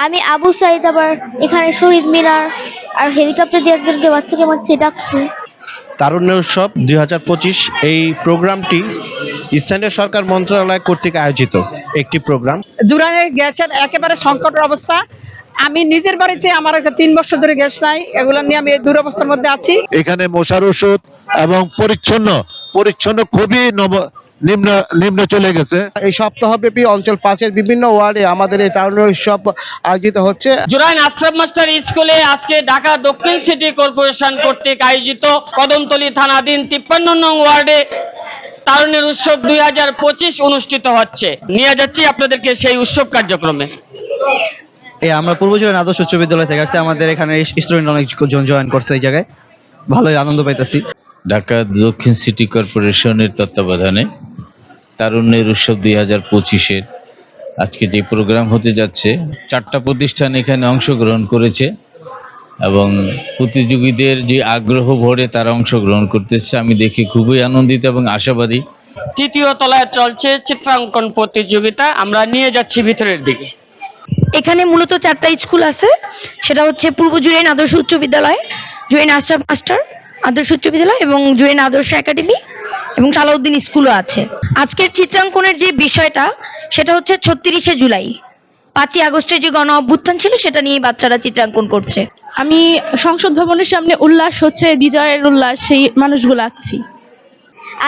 আমি আবু সাইদ আবার এখানে শহীদ মিনার আর হেলিকপ্টার দিয়ে একজনকে বাচ্চাকে মারছে ডাকছি। তারুণ্য উৎসব দুই হাজার পঁচিশ এই প্রোগ্রামটি স্থানীয় সরকার মন্ত্রণালয় কর্তৃক আয়োজিত একটি প্রোগ্রাম। জুরাইনে গ্যাসের একেবারে সংকটের অবস্থা। আমি নিজের বাড়িতে আমার একটা তিন বছর ধরে গ্যাস নাই এগুলো নিয়ে আমি এই দুরবস্থার মধ্যে আছি। এখানে মশার ওষুধ এবং পরিচ্ছন্ন পরিচ্ছন্ন খুবই নব- নিম্ন নিম্ন চলে গেছে। এই সপ্তাহব্যাপী অঞ্চল পাঁচের বিভিন্ন ওয়ার্ডে আমাদের এই তারুণ্য উৎসব আয়োজিত হচ্ছে। জুরাইন আশরাফ মাস্টার স্কুলে আজকে ঢাকা দক্ষিণ সিটি কর্পোরেশন কর্তৃক আয়োজিত কদমতলী থানাধীন তিপ্পান্ন নং ওয়ার্ডে তারুণের উৎসব দুই হাজার পঁচিশ অনুষ্ঠিত হচ্ছে। নিয়ে যাচ্ছি আপনাদেরকে সেই উৎসব কার্যক্রমে। এই আমরা পূর্ব জেলার আদর্শ উচ্চ বিদ্যালয় থেকে আসছি। আমাদের এখানে স্টুডেন্ট অনেকজন জয়েন করছে এই জায়গায়। ভালোই আনন্দ পাইতেছি। ঢাকা দক্ষিণ সিটি কর্পোরেশনের তত্ত্বাবধানে তারুণ্যের উৎসব দুই হাজার পঁচিশের আজকে যে প্রোগ্রাম হতে যাচ্ছে চারটা প্রতিষ্ঠান এখানে অংশগ্রহণ করেছে এবং প্রতিযোগীদের যে আগ্রহ ভরে তারা অংশগ্রহণ করতেছে। আমি দেখে খুবই আনন্দিত এবং আশাবাদী। তৃতীয় তলায় চলছে চিত্রাঙ্কন প্রতিযোগিতা। আমরা নিয়ে যাচ্ছি ভিতরের দিকে। এখানে মূলত চারটা স্কুল আছে। সেটা হচ্ছে পূর্ব জুয়েন আদর্শ উচ্চ বিদ্যালয় জুয়েন আশরাফ মাস্টার আদর্শ উচ্চ বিদ্যালয় এবং জুয়েন আদর্শ একাডেমি। এবং সালাউদ্দিন স্কুলও আছে। আজকের চিত্রাঙ্কনের যে বিষয়টা সেটা হচ্ছে ছত্রিশে জুলাই। পাঁচই আগস্টের যে গণ অভ্যুত্থান ছিল সেটা নিয়ে বাচ্চারা চিত্রাঙ্কন করছে। আমি সংসদ ভবনের সামনে উল্লাস হচ্ছে বিজয়ের উল্লাস সেই মানুষগুলো আঁকছি।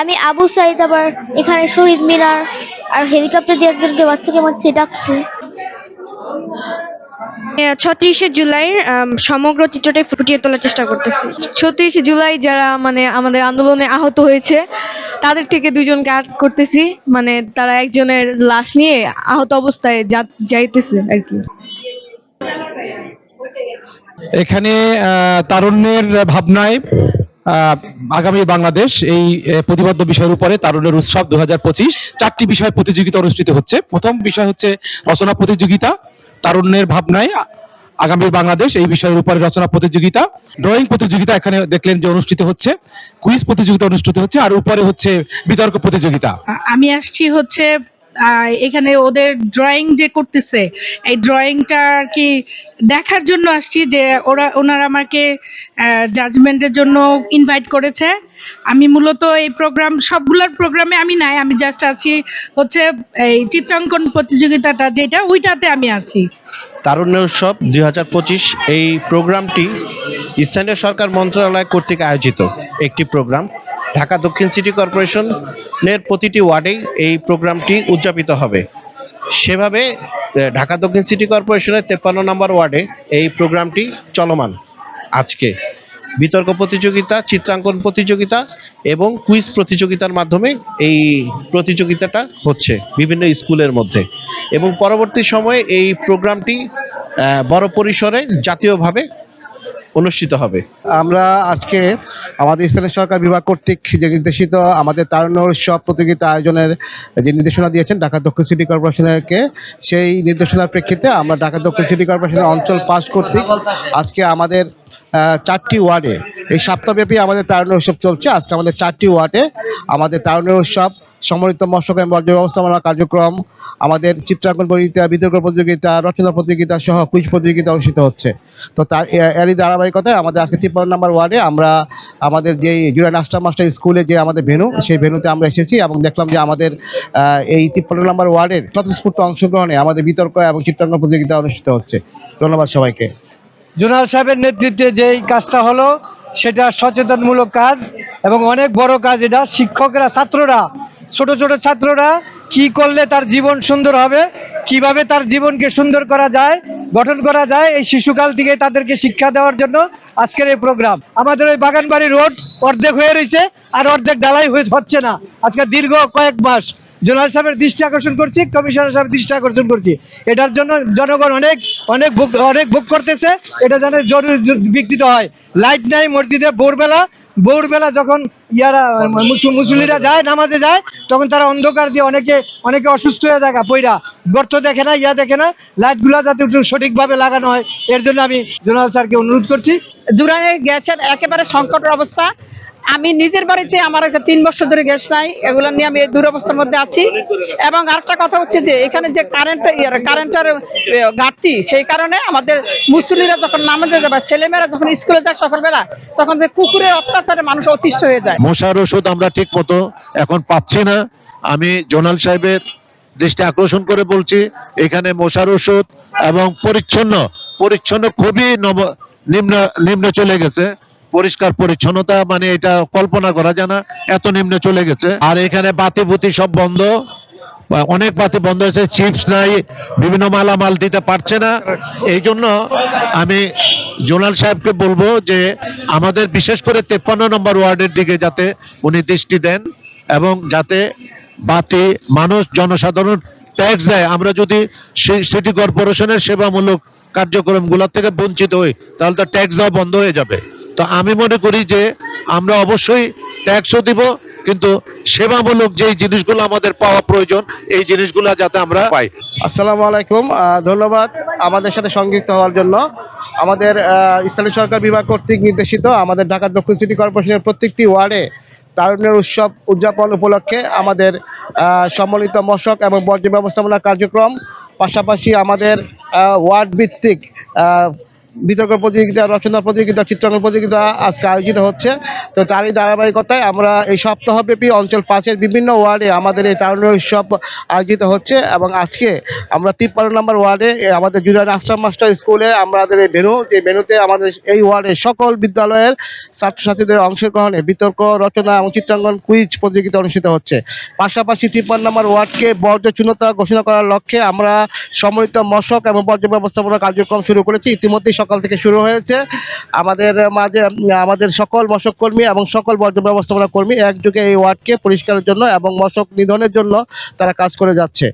আমি আবু সাইদ আবার এখানে শহীদ মিনার আর হেলিকপ্টার দিয়ে একজনকে বাচ্চাকে মারছে ডাকছি। ছত্রিশে জুলাইয়ের সমগ্র চিত্রটাই ফুটিয়ে তোলার চেষ্টা করতেছি। ছত্রিশে জুলাই যারা মানে আমাদের আন্দোলনে আহত হয়েছে তাদের থেকে দুজনকে আটক করতেছি মানে তারা একজনের লাশ নিয়ে আহত অবস্থায় যাইতেছে আর কি। এখানে আহ, তারুণ্যের ভাবনায় আহ, আগামী বাংলাদেশ এই প্রতিবদ্ধ বিষয়ের উপরে তারুণ্যের উৎসব দু চারটি বিষয় প্রতিযোগিতা অনুষ্ঠিত হচ্ছে। প্রথম বিষয় হচ্ছে রচনা প্রতিযোগিতা। তারুণ্যের ভাবনায় আগামী বাংলাদেশ এই বিষয়ের উপরে রচনা প্রতিযোগিতা ড্রয়িং প্রতিযোগিতা এখানে দেখলেন যে অনুষ্ঠিত হচ্ছে কুইজ প্রতিযোগিতা অনুষ্ঠিত হচ্ছে, আর উপরে হচ্ছে বিতর্ক প্রতিযোগিতা। আমি আসছি হচ্ছে এখানে ওদের ড্রয়িং যে করতেছে, এই ড্রয়িংটা আর কি দেখার জন্য আসছি যে ওরা, ওনারা আমাকে জাজমেন্টের জন্য ইনভাইট করেছে। আমি মূলত এই প্রোগ্রাম সবগুলোর প্রোগ্রামে আমি নাই, আমি জাস্ট আছি হচ্ছে এই চিত্রাঙ্কন প্রতিযোগিতাটা যেটা, ওইটাতে আমি আছি। তারুণ্য উৎসব দু হাজার পঁচিশ, এই প্রোগ্রামটি স্থানীয় সরকার মন্ত্রণালয় কর্তৃক আয়োজিত একটি প্রোগ্রাম ঢাকা দক্ষিণ সিটি কর্পোরেশনের প্রতিটি ওয়ার্ডেই এই প্রোগ্রামটি উদযাপিত হবে। সেভাবে ঢাকা দক্ষিণ সিটি কর্পোরেশনের তেপ্পান্ন নম্বর ওয়ার্ডে এই প্রোগ্রামটি চলমান। আজকে বিতর্ক প্রতিযোগিতা, চিত্রাঙ্কন প্রতিযোগিতা এবং কুইজ প্রতিযোগিতার মাধ্যমে এই প্রতিযোগিতাটা হচ্ছে বিভিন্ন স্কুলের মধ্যে এবং পরবর্তী সময়ে এই প্রোগ্রামটি বড় পরিসরে জাতীয়ভাবে অনুষ্ঠিত হবে? আমরা আজকে আমাদের স্থানীয় সরকার বিভাগ কর্তৃক যে নির্দেশিত আমাদের তারুণ্য উৎসব প্রতিযোগিতা আয়োজনের যে নির্দেশনা দিয়েছেন ঢাকা দক্ষিণ সিটি কর্পোরেশনকে, সেই নির্দেশনার প্রেক্ষিতে আমরা ঢাকা দক্ষিণ সিটি কর্পোরেশনের অঞ্চল পাঁচ কর্তৃক আজকে আমাদের চারটি ওয়ার্ডে, এই সপ্তাহব্যাপী আমাদের তারুণ্য উৎসব চলছে। আজকে আমাদের চারটি ওয়ার্ডে আমাদের তারুণ্য উৎসব সম্মিলিত মৎস্য এবং বর্জ্য ব্যবস্থাপনা কার্যক্রম, আমাদের চিত্রাঙ্কন প্রতিযোগিতা, বিতর্ক প্রতিযোগিতা রচনা প্রতিযোগিতা সহ কুইজ প্রতিযোগিতা অনুষ্ঠিত হচ্ছে। তো তার এরই ধারাবাহিকতায় আমাদের আজকে তিপ্পান্ন নম্বর ওয়ার্ডে আমরা আমাদের যে জুরান আস্টার মাস্টার স্কুলে যে আমাদের ভেনু, সেই ভেনুতে আমরা এসেছি এবং দেখলাম যে আমাদের এই তিপ্পান্ন নম্বর ওয়ার্ডের স্বতঃস্ফূর্ত অংশগ্রহণে আমাদের বিতর্ক এবং চিত্রাঙ্কন প্রতিযোগিতা অনুষ্ঠিত হচ্ছে। ধন্যবাদ সবাইকে। জোনাল সাহেবের নেতৃত্বে যেই কাজটা হলো, সেটা সচেতনমূলক কাজ এবং অনেক বড় কাজ এটা। শিক্ষকরা, ছাত্ররা ছোট ছোট ছাত্ররা কি করলে তার জীবন সুন্দর হবে? কীভাবে তার জীবনকে সুন্দর করা যায়, গঠন করা যায়? এই শিশুকাল থেকে তাদেরকে শিক্ষা দেওয়ার জন্য আজকের এই প্রোগ্রাম। আমাদের ওই বাগানবাড়ি রোড অর্ধেক হয়ে রয়েছে আর অর্ধেক ডালাই হয়ে হচ্ছে না। আজকে দীর্ঘ কয়েক মাস জোনাল সাহেবের দৃষ্টি আকর্ষণ করছি, কমিশনার সাহেব দৃষ্টি আকর্ষণ করছি। এটার জন্য জনগণ অনেক অনেক অনেক ভোগ করতেছে। এটা যেন জরুরি বিকৃত হয়। লাইট নাই, মসজিদে ভোরবেলা ভোরবেলা যখন ইয়ারা মুসলিরা যায় নামাজে যায় তখন তারা অন্ধকার দিয়ে অনেকে অনেকে অসুস্থ হয়ে যায় পইরা। গর্ত দেখে না ইয়া দেখে না লাইটগুলো যাতে একটু সঠিকভাবে লাগানো হয় এর জন্য আমি জোনাল স্যারকে অনুরোধ করছি। জুরাইনে গেছেন একেবারে সংকটের অবস্থা। আমি নিজের বাড়িতে আমার তিন বছর ধরে গ্যাস নাই, এগুলো নিয়ে আমি দুরবস্থার মধ্যে আছি। এবং আরেকটা কথা হচ্ছে যে, এখানে যে কারেন্ট কারেন্টের ঘাটতি, সেই কারণে আমাদের মুসলিরা যখন নামাজে যাবে ছেলেমেয়েরা যখন স্কুলে যায় সকালবেলা, তখন যে কুকুরের অত্যাচারে মানুষ অতিষ্ঠ হয়ে যায়। মশার ওষুধ আমরা ঠিক মতো এখন পাচ্ছি না। আমি জোনাল সাহেবের দৃষ্টি আকর্ষণ করে বলছি, এখানে মশার ওষুধ এবং পরিচ্ছন্ন পরিচ্ছন্ন খুবই নব- নিম্ন নিম্ন চলে গেছে। পরিষ্কার পরিচ্ছন্নতা মানে এটা কল্পনা করা যায় না, এত নিম্নে চলে গেছে। আর এখানে বাতি বুতি সব বন্ধ। অনেক বাতি বন্ধ হয়েছে, চিপস নাই, বিভিন্ন মালামাল দিতে পারছে না। এই জন্য আমি জোনাল সাহেবকে বলব যে, আমাদের বিশেষ করে তেপ্পান্ন নম্বর ওয়ার্ডের দিকে যাতে উনি দৃষ্টি দেন এবং যাতে বাতি, মানুষ, জনসাধারণ ট্যাক্স দেয়। আমরা যদি সিটি কর্পোরেশনের সেবামূলক কার্যক্রমগুলোর থেকে বঞ্চিত হই, তাহলে তো ট্যাক্স দেওয়া বন্ধ হয়ে যাবে। তো আমি মনে করি যে আমরা অবশ্যই ট্যাক্সও দিব, কিন্তু সেবামূলক যেই জিনিসগুলো আমাদের পাওয়া প্রয়োজন, এই জিনিসগুলো যাতে আমরা পাই। আসসালামু আলাইকুম ধন্যবাদ আমাদের সাথে সংযুক্ত হওয়ার জন্য। আমাদের স্থানীয় সরকার বিভাগ কর্তৃক নির্দেশিত আমাদের ঢাকা দক্ষিণ সিটি কর্পোরেশনের প্রত্যেকটি ওয়ার্ডে তারুণ্যের উৎসব উদযাপন উপলক্ষে আমাদের সম্মিলিত মশক এবং বর্জ্য ব্যবস্থাপনা কার্যক্রম, পাশাপাশি আমাদের ওয়ার্ড ভিত্তিক বিতর্ক প্রতিযোগিতা, রচনা প্রতিযোগিতা, চিত্রাঙ্কন প্রতিযোগিতা আজকে আয়োজিত হচ্ছে। তো তারই ধারাবাহিকতায় আমরা এই সপ্তাহব্যাপী অঞ্চল পাঁচের বিভিন্ন ওয়ার্ডে আমাদের এই তারুণ্য উৎসব আয়োজিত হচ্ছে এবং আজকে আমরা তিপ্পান্ন নম্বর ওয়ার্ডে আমাদের জুনিয়র আশ্রম মাস্টার স্কুলে আমাদের এই ভেনু, যে ভেনুতে আমাদের এই ওয়ার্ডে সকল বিদ্যালয়ের ছাত্রছাত্রীদের অংশগ্রহণে বিতর্ক, রচনা এবং চিত্রাঙ্কন কুইজ প্রতিযোগিতা অনুষ্ঠিত হচ্ছে। পাশাপাশি তিপ্পান্ন নম্বর ওয়ার্ডকে বর্জ্য শূন্যতা ঘোষণা করার লক্ষ্যে আমরা সম্মিলিত মশক এবং বর্জ্য ব্যবস্থাপনা কার্যক্রম শুরু করেছি। ইতিমধ্যেই সকাল থেকে শুরু হয়েছে। আমাদের মাঝে, আমাদের সকল মশক কর্মী এবং সকল বর্জ্য ব্যবস্থাপনা কর্মী একযোগে এই ওয়ার্ডকে পরিষ্কারের জন্য এবং মশক নিধনের জন্য তারা কাজ করে যাচ্ছে।